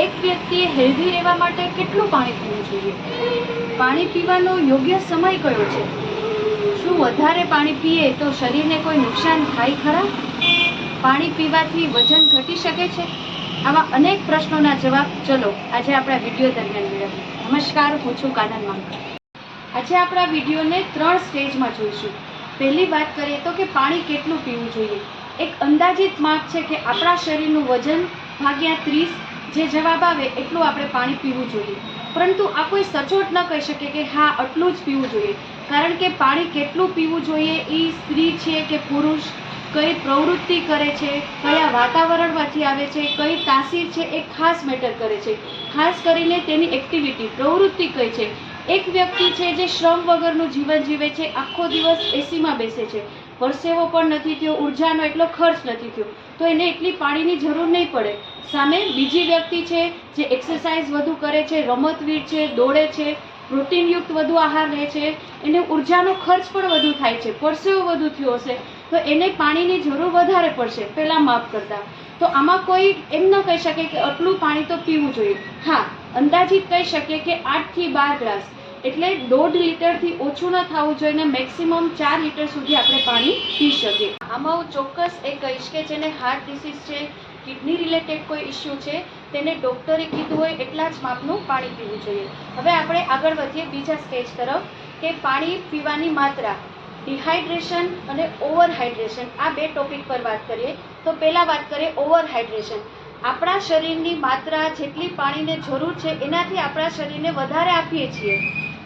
એક વ્યક્તિએ હેલ્ધી રહેવા માટે કેટલું પાણી પીવું જોઈએ? પાણી પીવાનો યોગ્ય સમય કયો છે? શું વધારે પાણી પીએ તો શરીરને કોઈ નુકસાન થાય ખરા? પાણી પીવાથી વજન ઘટી શકે છે? આવા અનેક પ્રશ્નોના જવાબ ચલો આજે આપણા વીડિયો દરમિયાન મેળવીએ. નમસ્કાર, હું છું કાનન આજે આપણા વિડીયોને ત્રણ સ્ટેજમાં જોઈશું. પહેલી વાત કરીએ તો કે પાણી કેટલું પીવું જોઈએ? એક અંદાજિત માપ છે કે આપણા શરીરનું વજન ભાગ્યા ત્રીસ જે જવાબ આવે એટલું આપણે પાણી પીવું જોઈએ. પરંતુ આ કોઈ સચોટ ન કહી શકે કે હા, આટલું જ પીવું જોઈએ. કારણ કે પાણી કેટલું પીવું જોઈએ એ સ્ત્રી છે કે પુરુષ? કઈ પ્રવૃત્તિ કરે છે? કયા વાતાવરણમાંથી આવે છે? કઈ તાસીર છે? એ ખાસ મેટર કરે છે. ખાસ કરીને તેની એક્ટિવિટી પ્રવૃત્તિ કઈ છે? એક વ્યક્તિ છે જે શ્રમ વગરનું જીવન જીવે છે, આખો દિવસ એસીમાં બેસે છે. પરસેવો પણ નથી થયો, ઉર્જાનો એટલો ખર્ચ નથી થયો. તો એને એટલી પાણીની જરૂર નહીં પડે. સામે બીજી વ્યક્તિ છે જે એક્સરસાઇઝ વધુ કરે છે, રમતવીર છે, દોડે છે, પ્રોટીનયુક્ત વધુ આહાર લે છે. એને ઉર્જાનો ખર્ચ પણ વધુ થાય છે, પરસેવો વધુ થયો હશે. તો એને પાણીની જરૂર વધારે પડશે, પહેલાં માપ કરતાં. તો આમાં કોઈ એમ ન કહી શકે કે આટલું પાણી તો પીવું જોઈએ. હા, અંદાજિત કહી શકીએ કે આઠથી બાર ગ્લાસ. એટલે દોઢ લીટરથી ઓછું ન થવું જોઈએ મેક્સિમમ ચાર લીટર સુધી આપણે પાણી પી શકીએ. આમાં હું ચોક્કસ એ કહીશ કે જેને હાર્ટ ડિસીઝ છે કિડની રિલેટેડ કોઈ ઇસ્યુ છે, તેને ડૉક્ટરે કીધું હોય એટલા જ માપનું પાણી પીવું જોઈએ. હવે આપણે આગળ વધીએ બીજા સ્ટેજ તરફ, કે પાણી પીવાની માત્રા ડિહાઇડ્રેશન અને ઓવર હાઇડ્રેશન આ બે ટોપિક પર વાત કરીએ. તો પહેલાં વાત કરીએ ઓવર હાઇડ્રેશન આપણા શરીરની માત્રા જેટલી પાણીને જરૂર છે, એનાથી આપણા શરીરને વધારે આપીએ છીએ.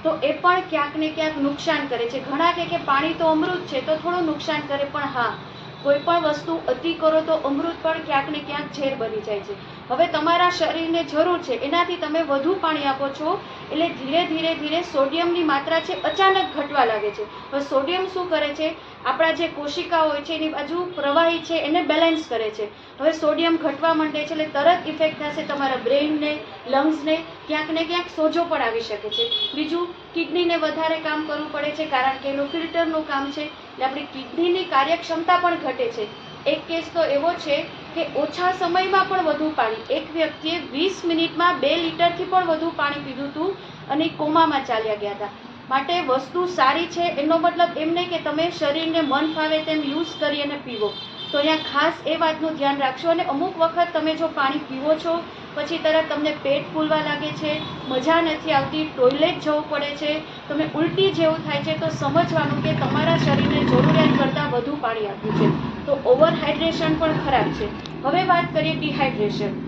તો એ પણ ક્યાંક ને ક્યાંક નુકસાન કરે છે. ઘણા કહે કે પાણી તો અમૃત છે, તો થોડું નુકસાન કરે, પણ હા. કોઈ પણ વસ્તુ અતિ કરો તો અમૃત પણ ક્યાંક ને ક્યાંક ઝેર બની જાય છે. હવે તમારા શરીરને જરૂર છે, એનાથી તમે વધુ પાણી આપો છો, એટલે ધીરે ધીરે ધીરે સોડિયમની માત્રા છે અચાનક ઘટવા લાગે છે. હવે સોડિયમ શું કરે છે? આપણા જે કોશિકા હોય છે, એની બાજુ પ્રવાહી છે, એને બેલેન્સ કરે છે. હવે સોડિયમ ઘટવા માંડે છે એટલે તરત ઇફેક્ટ થશે તમારા બ્રેઇનને લંગ્સને ક્યાંક ને ક્યાંક સોજો પણ આવી શકે છે. બીજું કિડનીને વધારે કામ કરવું પડે છે કારણ કે એનું ફિલ્ટરનું કામ છે એટલે આપણી કિડનીની કાર્યક્ષમતા પણ ઘટે છે. એક કેસ તો એવો છે કે ઓછા સમયમાં પણ વધુ પાણી, એક વ્યક્તિએ વીસ મિનિટમાં બે લીટરથી પણ વધુ પાણી પીધું હતું અને કોમામાં ચાલ્યા ગયા હતા. માટે વસ્તુ સારી છે, એનો મતલબ એમ નહીં કે તમે શરીરને મન ફાવે તેમ યુઝ કરી અને પીવો. તો અહીંયા ખાસ એ વાતનું ધ્યાન રાખશો અને અમુક વખત તમે જો પાણી પીવો છો, પછી તરત તમને પેટ ફૂલવા લાગે છે, મજા નથી આવતી ટોયલેટ જવું પડે છે, તમે ઉલટી જેવું થાય છે, તો સમજવાનું કે તમારા શરીરને જરૂરિયાત કરતાં વધુ પાણી આપ્યું છે. તો ઓવર હાઇડ્રેશન પણ ખરાબ છે. હવે વાત કરીએ ડિહાઇડ્રેશન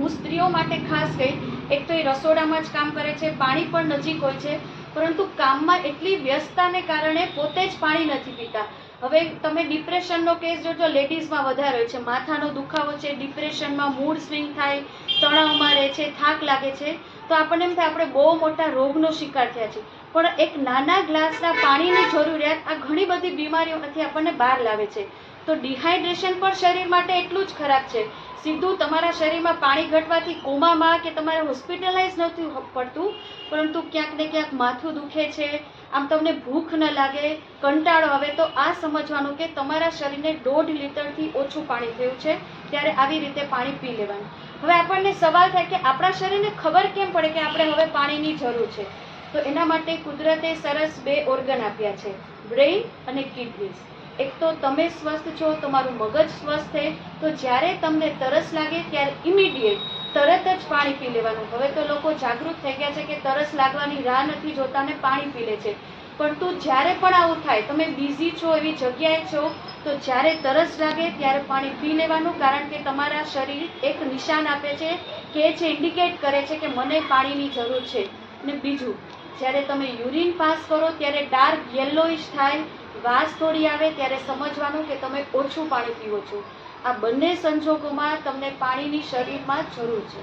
હું સ્ત્રીઓ માટે ખાસ કહી, એક તો એ રસોડામાં જ કામ કરે છે, પાણી પણ નજીક હોય છે પરંતુ કામમાં એટલી વ્યસ્તતાને કારણે પોતે જ પાણી નથી પીતા. હવે તમે ડિપ્રેશનનો કેસ જોજો, લેડીઝમાં વધારે હોય છે. માથાનો દુખાવો છે, ડિપ્રેશનમાં મૂડ સ્વિંગ થાય, તણાવમાં રહે છે, થાક લાગે છે. તો આપણને એમ થાય, આપણે બહુ મોટા રોગનો શિકાર થયા છે પણ એક નાના ગ્લાસના પાણીની જરૂરિયાત આ ઘણી બધી બીમારીઓમાંથી આપણને બહાર લાવે છે. તો ડિહાઇડ્રેશન પણ શરીર માટે એટલું જ ખરાબ છે. સીધું તમારા શરીરમાં પાણી ઘટવાથી કોમામાં કે તમારે હોસ્પિટલાઇઝ નથી પડતું, પરંતુ ક્યાંક ને ક્યાંક માથું દુખે છે. આમ તમને ભૂખ ન લાગે, કંટાળો આવે તો આ સમજવાનું કે તમારા શરીરને દોઢ લીટરથી ઓછું પાણી થયું છે, ત્યારે આવી રીતે પાણી પી લેવાનું. હવે આપણને સવાલ થાય કે આપણા શરીરને ખબર કેમ પડે કે આપણે હવે પાણીની જરૂર છે? તો એના માટે કુદરતે સરસ બે ઓર્ગન આપ્યા છે, બ્રેઇન અને કિડનીઝ. એક તો તમે સ્વસ્થ છો, તમારું મગજ સ્વસ્થ છે, તો જ્યારે તમને તરસ લાગે ત્યારે ઇમિડિયેટ તરત જ પાણી પી લેવાનું. હવે તો લોકો જાગૃત થઈ ગયા છે કે તરસ લાગવાની રાહ નથી જોતા ને પાણી પી લે છે. પરંતુ જ્યારે પણ આવું થાય, તમે બિઝી છો, એવી જગ્યાએ છો, તો જ્યારે તરસ લાગે ત્યારે પાણી પી લેવાનું, કારણ કે તમારા શરીર એક નિશાન આપે છે કે જે ઇન્ડિકેટ કરે છે કે મને પાણીની જરૂર છે. અને બીજું, જ્યારે તમે યુરિન પાસ કરો ત્યારે ડાર્ક યલોઇશ થાય વાસ થોડી આવે ત્યારે સમજવાનું કે તમે ઓછું પાણી પીવો છો. આ બંને સંજોગોમાં તમને પાણીની શરીરમાં જરૂર છે.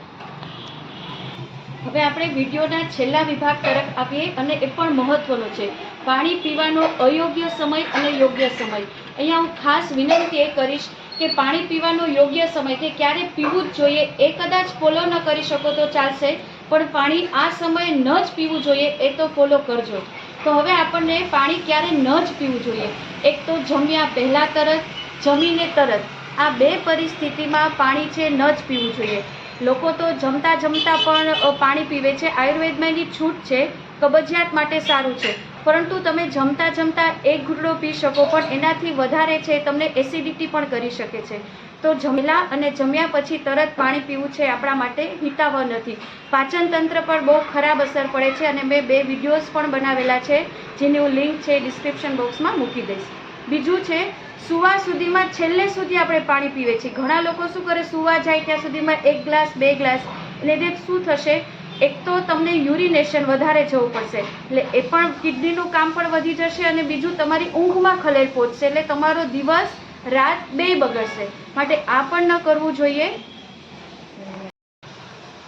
હવે આપણે વિડીયોના છેલ્લા વિભાગ તરફ આવીએ અને એ પણ મહત્વનો છે. પાણી પીવાનો અયોગ્ય સમય અને યોગ્ય સમય. અહીંયા હું ખાસ વિનંતી એ કરીશ કે પાણી પીવાનો યોગ્ય સમય કે ક્યારે પીવું જ જોઈએ એ કદાચ ફોલો ન કરી શકો તો ચાલશે, પણ પાણી આ સમયે ન જ પીવું જોઈએ એ તો ફોલો કરજો. તો હવે આપણને પાણી ક્યારે ન જ પીવું જોઈએ. એક તો જમ્યા પહેલાં તરત, જમીને તરત. આ બે પરિસ્થિતિમાં પાણી છે ન જ પીવું જોઈએ. લોકો તો જમતા જમતા પણ પાણી પીવે છે. આયુર્વેદમાં એની છૂટ છે. કબજિયાત માટે સારું છે. પરંતુ તમે જમતા જમતા એક ઘૂંટડો પી શકો, પણ એનાથી વધારે છે, તમને એસિડિટી પણ કરી શકે છે. તો જમેલા અને જમ્યા પછી તરત પાણી પીવું છે આપણા માટે હિતાવહ નથી. પાચન તંત્ર પર બહુ ખરાબ અસર પડે છે અને મેં બે વિડીયોઝ પણ બનાવેલા છે, જેની હું લિંક છે ડિસ્ક્રિપ્શન બોક્સમાં મૂકી દઈશ. બીજું છે, સુવા સુધીમાં છેલ્લે સુધી આપણે પાણી પીવે છીએ ઘણા લોકો શું કરે, સુવા જાય ત્યાં સુધીમાં એક ગ્લાસ, બે ગ્લાસ એટલે શું થશે? એક તો તમને યુરિનેશન વધારે જવું પડશે, એટલે એ પણ કિડનીનું કામ પણ વધી જશે અને બીજું તમારી ઊંઘમાં ખલેલ પહોંચશે, એટલે તમારો દિવસ રાત બે બગડશે. માટે આ પણ ન કરવું જોઈએ.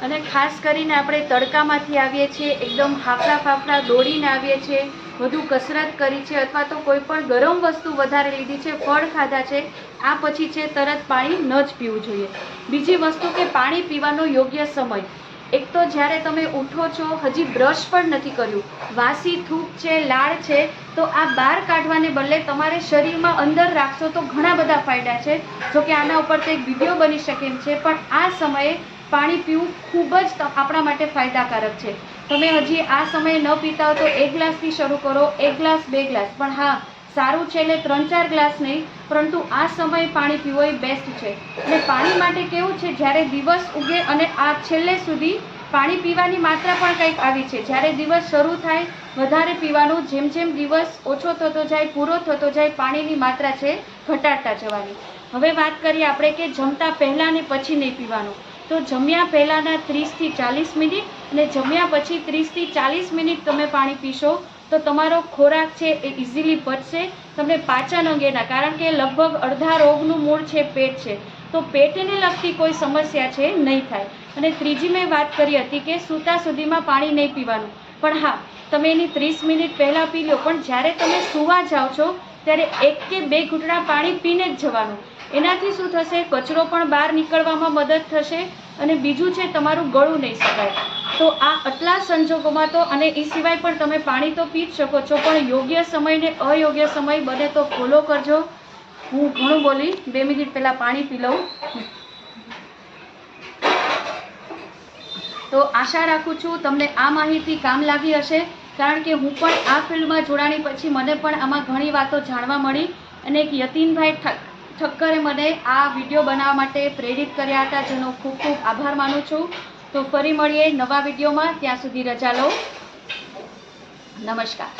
અને ખાસ કરીને આપણે તડકામાંથી આવીએ છીએ, એકદમ હાફડા ફાફડા દોડીને આવીએ છીએ, વધુ કસરત કરી છે, અથવા તો કોઈ પણ ગરમ વસ્તુ વધારે લીધી છે, ફળ ખાધા છે, આ પછી છે તરત પાણી ન જ પીવું જોઈએ. બીજી વસ્તુ કે પાણી પીવાનો યોગ્ય સમય. એક તો જ્યારે તમે ઉઠો છો, હજી બ્રશ પણ નથી કર્યું. વાસી થૂક છે, લાળ છે, તો આ બહાર કાઢવાને બદલે તમારે શરીરમાં અંદર રાખશો તો ઘણા બધા ફાયદા છે. જો કે આના ઉપર તો એક વીડિયો બની શકે એમ છે, પણ આ સમયે પાણી પીવું ખૂબ જ આપણા માટે ફાયદાકારક છે. તમે હજી આ સમયે ન પીતા હો તો એક ગ્લાસથી શરૂ કરો, એક ગ્લાસ, બે ગ્લાસ. પણ હા સારું છે એટલે ત્રણ ચાર ગ્લાસ નહીં, પરંતુ આ સમયે પાણી પીવો એ બેસ્ટ છે. અને પાણી માટે કેવું છે, જ્યારે દિવસ ઉગે અને આ છેલ્લે સુધી પાણી પીવાની માત્રા પણ કંઈક આવી છે. જ્યારે દિવસ શરૂ થાય, વધારે પીવાનું જેમ જેમ દિવસ ઓછો થતો જાય, પૂરો થતો જાય, પાણીની માત્રા છે ઘટાડતા જવાની. હવે વાત કરીએ આપણે કે જમતા પહેલાં ને પછી નહીં પીવાનું. તો જમ્યા પહેલાંના ત્રીસથી ચાલીસ મિનિટ અને જમ્યા પછી ત્રીસથી ચાલીસ મિનિટ તમે પાણી પીશો. તો તમારો ખોરાક છે એ ઇઝીલી પચશે તમને પાચન અંગેના, કારણ કે લગભગ અડધા રોગનું મૂળ છે પેટ છે. તો પેટને લગતી કોઈ સમસ્યા છે? નહીં થાય. અને ત્રીજી મેં વાત કરી હતી કે સૂતા સુધીમાં પાણી નહીં પીવાનું. પણ હા, તમે એની ત્રીસ મિનિટ પહેલાં પી લો. પણ જ્યારે તમે સૂવા જાઓ છો, ત્યારે એક કે બે ઘૂંટણા પાણી પીને જ જવાનું. એનાથી શું થશે? કચરો પણ બહાર નીકળવામાં મદદ થશે અને બીજું છે, તમારું ગળું નહીં શકાય. તો આ આટલા સંજોગોમાં તો અને એ સિવાય પણ તમે પાણી તો પી જ શકો છો, પણ યોગ્ય સમયને અયોગ્ય સમય બને તો ફોલો કરજો. હું ઘણું બોલી, બે મિનિટ પહેલાં પાણી પી લઉં. તો આશા રાખું છું તમને આ માહિતી કામ લાગી હશે, કારણ કે હું પણ આ ફિલ્ડમાં જોડાણી પછી મને પણ આમાં ઘણી વાતો જાણવા મળી અને એક યતીનભાઈ ઠક્કરે મને આ વીડિયો બનાવવા માટે પ્રેરિત કર્યા હતા જેનો ખૂબ ખૂબ આભાર માનું છું. તો ફરી મળીએ નવા વિડીયોમાં. ત્યાં સુધી રજા લો. નમસ્કાર.